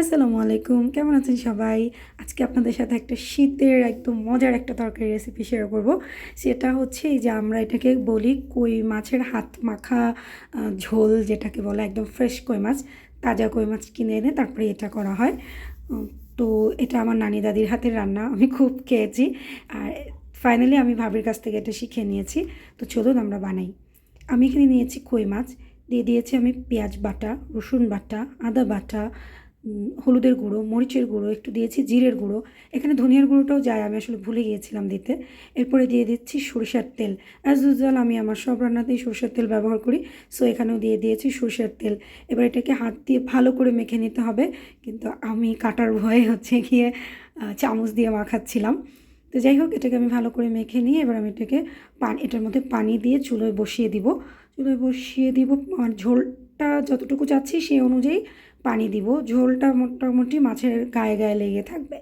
আসসালামু আলাইকুম, কেমন আছেন সবাই? আজকে আপনাদের সাথে একটা শীতের, একদম মজার একটা তরকারি রেসিপি শেয়ার করব। সেটা হচ্ছে যে আমরা এটাকে বলি কই মাছের হাত মাখা ঝোল যেটাকে বলে একদম ফ্রেশ কই মাছ, তাজা কই মাছ কিনে এনে তারপরে এটা করা হয়। তো এটা আমার নানি দাদির হাতের রান্না, আমি খুব খেয়েছি। আর ফাইনালি আমি ভাবির কাছ থেকে এটা শিখে নিয়েছি। তো চলুন আমরা বানাই। আমি এখানে নিয়েছি কই মাছ, দিয়ে দিয়েছি আমি পেঁয়াজ বাটা, রসুন বাটা, আদা বাটা হলুদের গুঁড়ো, মরিচের গুঁড়ো, একটু দিয়েছি জিরের গুঁড়ো। এখানে ধনিয়ার গুঁড়োটাও যায়, আমি আসলে ভুলে গিয়েছিলাম দিতে। এরপরে দিয়ে দিচ্ছি সরিষার তেল। অ্যাজ ইউজুয়াল আমি আমার সব রান্নাতেই সরিষার তেল ব্যবহার করি সো এখানেও দিয়ে দিয়েছি সরিষার তেল। এবার এটাকে হাত দিয়ে ভালো করে মেখে নিতে হবে, কিন্তু আমি কাটার ভয়ে হচ্ছে গিয়ে চামচ দিয়ে মাখাচ্ছিলাম। তো যাই হোক, এটাকে আমি ভালো করে মেখে নিয়ে এবার আমি এটাকে পান, এটার মধ্যে পানি দিয়ে চুলোয় বসিয়ে দিব। চুলোয় বসিয়ে দিব আর ঝোলটা যতটুকু চাচ্ছি সেই অনুযায়ী পানি দিব। ঝোলটা মোটামুটি মাছের গায়ে গায়ে লেগে থাকবে।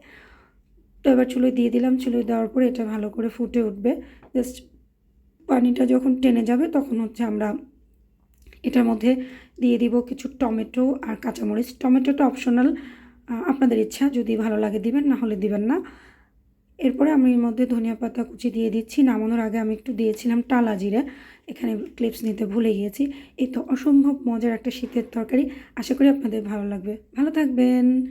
তো এবার চুলোয় দিয়ে দিলাম। চুলোয় দেওয়ার পরে এটা ভালো করে ফুটে উঠবে। জাস্ট পানিটা যখন টেনে যাবে তখন হচ্ছে আমরা এটার মধ্যে দিয়ে দিব কিছু টমেটো আর কাঁচামরিচ। টমেটোটা অপশনাল আপনাদের ইচ্ছা। যদি ভালো লাগে দিবেন, না হলে দিবেন না। এরপরে আমি এর মধ্যে ধনিয়া পাতা কুচি দিয়ে দিচ্ছি। নামানোর আগে আমি একটু দিয়েছিলাম টালা জিরে। এখানে ক্লিপস নিতে ভুলে গিয়েছি। এই তো অসম্ভব মজার একটা শীতের তরকারি। আশা করি আপনাদের ভালো লাগবে। ভালো থাকবেন।